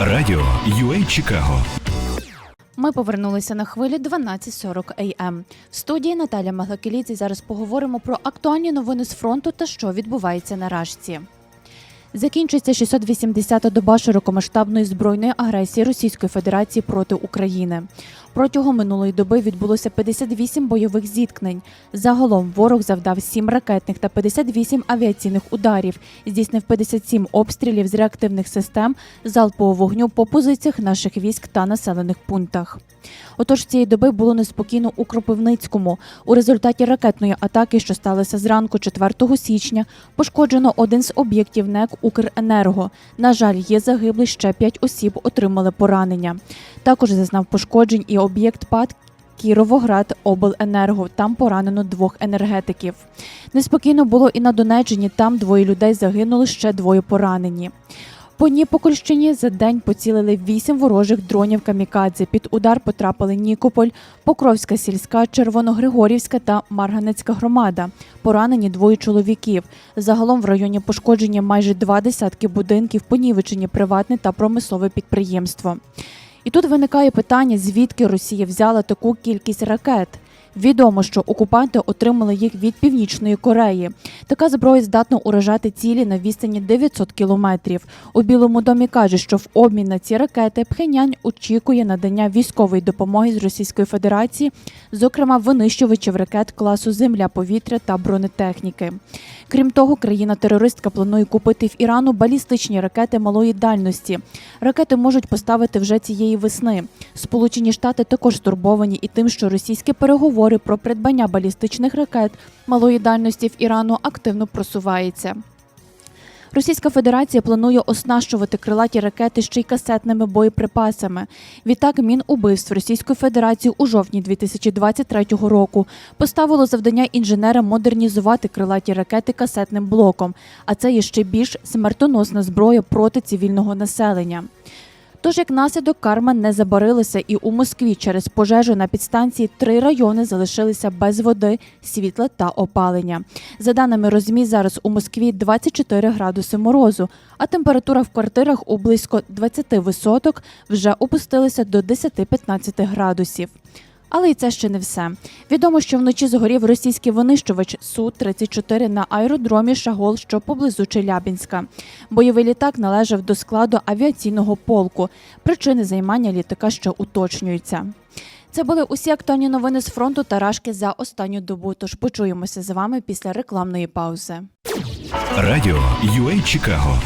Радіо UA Чикаго Ми повернулися на хвилі 12.40 AM. В студії Наталя Маглакеліці зараз поговоримо про актуальні новини з фронту та що відбувається на Рашці. Закінчується 680-та доба широкомасштабної збройної агресії Російської Федерації проти України. Протягом минулої доби відбулося 58 бойових зіткнень. Загалом ворог завдав 7 ракетних та 58 авіаційних ударів, здійснив 57 обстрілів з реактивних систем залпового вогню по позиціях наших військ та населених пунктах. Отож, цієї доби було неспокійно у Кропивницькому. У результаті ракетної атаки, що сталося зранку 4 січня, пошкоджено один з об'єктів НЕК Укренерго. На жаль, є загиблі ще 5 осіб отримали поранення. Також зазнав пошкоджень і об'єкт ПАД Кіровоград Обленерго. Там поранено двох енергетиків. Неспокійно було і на Донеччині. Там двоє людей загинули, ще двоє поранені. По Ніпокольщині за день поцілили вісім ворожих дронів камікадзе. Під удар потрапили Нікополь, Покровська сільська, Червоногригорівська та Марганецька громада. Поранені двоє чоловіків. Загалом в районі пошкоджені майже два десятки будинків, понівечені приватне та промислове підприємство. І тут виникає питання, звідки Росія взяла таку кількість ракет. Відомо, що окупанти отримали їх від Північної Кореї. Така зброя здатна уражати цілі на відстані 900 кілометрів. У Білому домі каже, що в обмін на ці ракети Пхенянь очікує надання військової допомоги з Російської Федерації, зокрема винищувачів ракет класу Земля, повітря та бронетехніки. Крім того, країна-терористка планує купити в Ірану балістичні ракети малої дальності. Ракети можуть поставити вже цієї весни. Сполучені Штати також стурбовані і тим, що російські переговори про придбання балістичних ракет малої дальності в Ірану активно просуваються. Російська Федерація планує оснащувати крилаті ракети ще й касетними боєприпасами. Відтак Мінубивств Російської Федерації у жовтні 2023 року поставило завдання інженерам модернізувати крилаті ракети касетним блоком, а це є ще більш смертоносна зброя проти цивільного населення. Тож, як наслідок, карма не забарилася, і у Москві через пожежу на підстанції три райони залишилися без води, світла та опалення. За даними розмі, зараз у Москві 24 градуси морозу, а температура в квартирах у близько 20 висоток вже опустилася до 10-15 градусів. Але і це ще не все. Відомо, що вночі згорів російський винищувач Су-34 на аеродромі Шагол, що поблизу Челябінська. Бойовий літак належав до складу авіаційного полку. Причини займання літака ще уточнюються. Це були усі актуальні новини з фронту та рашки за останню добу. Тож почуємося з вами після рекламної паузи. Радіо UA Чикаго